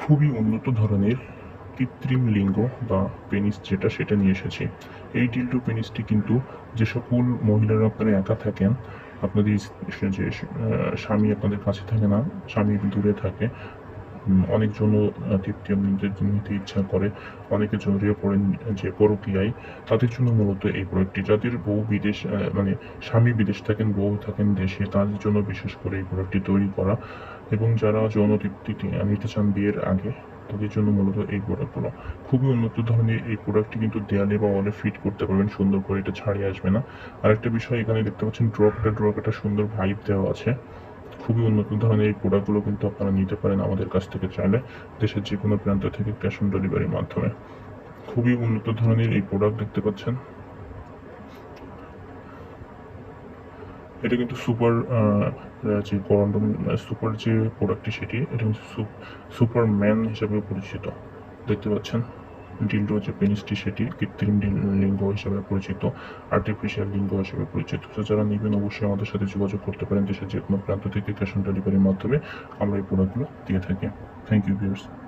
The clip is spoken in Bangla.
খুবই উন্নত ধরনের কৃত্রিম লিঙ্গ বা পেনিস যেটা সেটা নিয়ে এসেছি। এই ডিল্ডো পেনিসটি কিন্তু যে সকল মহিলারা আপনারা একা থাকেন, আপনাদের যে স্বামী আপনাদের কাছে থাকে না, স্বামী দূরে থাকে অনেক আহ, তৃপ্তি আপনাদের নিতে ইচ্ছা করে অনেকে জড়িয়ে পড়েন যে পরকীয়ায় তাদের জন্য মূলত এই প্রোডাক্টটি যাদের বউ বিদেশ মানে স্বামী বিদেশ থাকেন বউ থাকেন দেশে তাদের জন্য বিশেষ করে এই প্রোডাক্টটি তৈরি করা এবং যারা যৌন তৃপ্তি নিতে চান বিয়ের আগে তাদের জন্য মূলত এই প্রোডাক্টগুলো। খুবই উন্নত ধরনের এই প্রোডাক্টটি কিন্তু দেয়ালে বা ওয়ালে ফিট করতে পারবেন সুন্দর করে এটা ছাড়িয়ে আসবে না। আরেকটা বিষয় এখানে দেখতে পাচ্ছেন ড্রপটা ড্রপ একটা সুন্দর ভাইব দেওয়া আছে। খুবই উন্নত ধরনের এই প্রোডাক্টগুলো কিন্তু আপনারা নিতে পারেন আমাদের কাছ থেকে চাইলে দেশের যে কোনো প্রান্ত থেকে ক্যাশ অন ডেলিভারির মাধ্যমে। খুবই উন্নত ধরনের এই প্রোডাক্ট দেখতে পাচ্ছেন। এটা কিন্তু সুপার যে কন্ডম সুপার যে প্রোডাক্টটি সেটি, এটা কিন্তু সুপার ম্যান হিসাবে পরিচিত। দেখতে পাচ্ছেন? ডিল্ডো যে পেনিসটি সেটি কৃত্রিম লিঙ্গ হিসেবে পরিচিত আর্টিফিশিয়াল লিঙ্গ হিসেবে পরিচিত। তো যারা নেবেন অবশ্যই আমাদের সাথে যোগাযোগ করতে পারেন দেশের যে কোনো প্রান্ত থেকে ক্যাশ অন ডেলিভারির মাধ্যমে। আমরা এই প্রোডাক্টগুলো দিয়ে থাকি। Thank you viewers